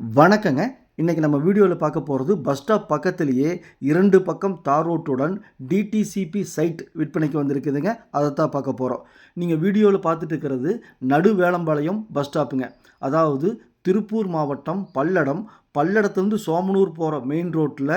வணக்கங்க. இன்றைக்கி நம்ம வீடியோவில் பார்க்க போகிறது பஸ் ஸ்டாப் பக்கத்துலேயே இரண்டு பக்கம் தார் ரோட்டுடன் டிடிசிபி சைட் விற்பனைக்கு வந்திருக்குதுங்க. அதை தான் பார்க்க போகிறோம் நீங்கள் வீடியோவில் பார்த்துட்டு இருக்கிறது நடுவேளம்பாளையம் பஸ் ஸ்டாப்புங்க அதாவது திருப்பூர் மாவட்டம் பல்லடம். பல்லடத்துலேருந்து சோமனூர் போகிற மெயின் ரோட்டில்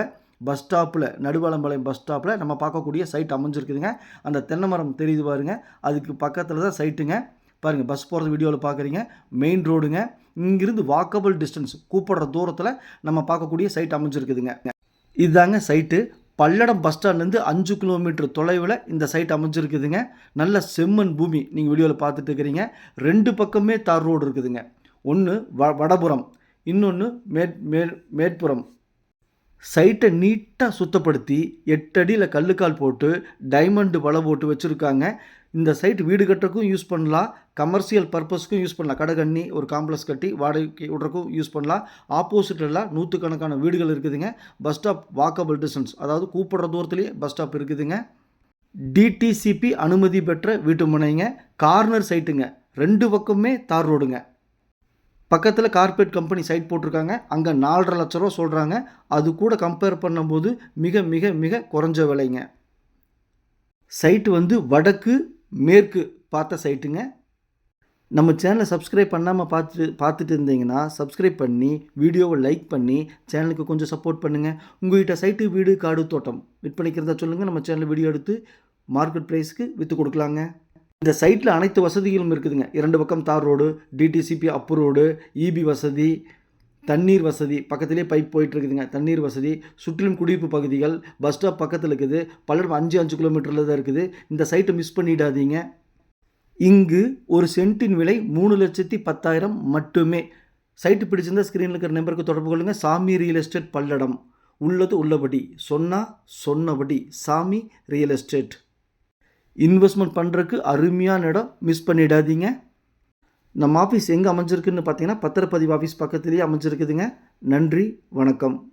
பஸ் ஸ்டாப்பில் நடுவேளம்பாளையம் பஸ் ஸ்டாப்பில் நம்ம பார்க்கக்கூடிய சைட் அமைஞ்சிருக்குதுங்க. அந்த தென்னை மரம் தெரியுது பாருங்க. அதுக்கு பக்கத்தில் தான் சைட்டுங்க பாருங்கள் பஸ் போகிறது வீடியோவில் பார்க்குறீங்க. மெயின் ரோடுங்க இங்கிருந்து வாக்கபிள் டிஸ்டன்ஸ் கூப்பிடுற தூரத்தில் நம்ம பார்க்கக்கூடிய சைட் அமைஞ்சிருக்குதுங்க. இதுதாங்க சைட்டு பல்லடம் பஸ் ஸ்டாண்ட்லேருந்து அஞ்சு கிலோமீட்டர் தொலைவில் இந்த சைட் அமைஞ்சிருக்குதுங்க. நல்ல செம்மண் பூமி நீங்கள் வீடியோவில் பார்த்துட்டு இருக்கிறீங்க. ரெண்டு பக்கமே தார் ரோடு இருக்குதுங்க. ஒன்று வ வடபுறம் இன்னொன்று மேற் மேற் மேற்புறம். சைட்டை நீட்டாக சுத்தப்படுத்தி எட்டடியில் கல்லுக்கால் போட்டு டைமண்டு பல போட்டு வச்சுருக்காங்க. இந்த சைட் வீடு கட்டுறக்கும் யூஸ் பண்ணலாம். கமர்ஷியல் பர்பஸ்க்கும் யூஸ் பண்ணலாம். கடை கண்ணி ஒரு காம்ப்ளெக்ஸ் கட்டி வாடகைக்கு விடுறக்கும் யூஸ் பண்ணலாம். ஆப்போசிட்லாம் நூற்றுக்கணக்கான வீடுகள் இருக்குதுங்க. பஸ் ஸ்டாப் வாக்கபிள் டிஸ்டன்ஸ் அதாவது கூப்பிடுற தூரத்துலேயே பஸ் ஸ்டாப் இருக்குதுங்க. டிடிசிபி அனுமதி பெற்ற வீட்டு முனைங்க. கார்னர் சைட்டுங்க ரெண்டு பக்கமே தார் ரோடுங்க. பக்கத்தில் கார்பரேட் கம்பெனி சைட் போட்டிருக்காங்க. அங்கே நாலரை லட்ச ரூபா சொல்கிறாங்க அது கூட கம்பேர் பண்ணும்போது மிக மிக மிக குறைஞ்ச விலைங்க. சைட்டு வந்து வடக்கு மேற்கு பார்த்த சைட்டுங்க. நம்ம சேனலை சப்ஸ்கிரைப் பண்ணாமல் பார்த்துட்டு பார்த்துட்டு இருந்தீங்கன்னா சப்ஸ்கிரைப் பண்ணி வீடியோவை லைக் பண்ணி சேனலுக்கு கொஞ்சம் சப்போர்ட் பண்ணுங்கள் உங்கள்கிட்ட சைட்டு வீடு காடு தோட்டம் விற்பனைக்கிறதா சொல்லுங்கள் நம்ம சேனலில் வீடியோ எடுத்து மார்க்கெட் ப்ரைஸ்க்கு விற்று கொடுக்கலாங்க. இந்த சைட்டில் அனைத்து வசதிகளும் இருக்குதுங்க. இரண்டு பக்கம் தார் ரோடு டிடிசிபி அப்பு ரோடு இபி வசதி தண்ணீர் வசதி பக்கத்திலே பைப் போயிட்டு இருக்குதுங்க தண்ணீர் வசதி சுற்றிலும் குடியிருப்பு பகுதிகள் பஸ் ஸ்டாப் பக்கத்தில் இருக்குது. பல்லடம் அஞ்சு அஞ்சு கிலோமீட்டரில் தான் இருக்குது. இந்த சைட்டை மிஸ் பண்ணிடாதீங்க. இங்கு ஒரு சென்ட்டின் விலை மூணு லட்சத்தி பத்தாயிரம் மட்டுமே. சைட்டு பிடிச்சிருந்தால் ஸ்க்ரீனில் இருக்கிற நம்பருக்கு தொடர்பு கொள்ளுங்கள் சாமி ரியல் எஸ்டேட் பல்லடம். உள்ளது உள்ளபடி. சொன்னால் சொன்னபடி. சாமி ரியல் எஸ்டேட் இன்வெஸ்ட்மெண்ட் பண்ணுறதுக்கு அருமையான இடம் மிஸ் பண்ணிடாதீங்க. நம்ம ஆஃபீஸ் எங்கே அமைஞ்சிருக்குன்னு பார்த்தீங்கன்னா பத்திரப்பதிவு ஆஃபீஸ் பக்கத்துலேயே அமைஞ்சிருக்குதுங்க. நன்றி வணக்கம்.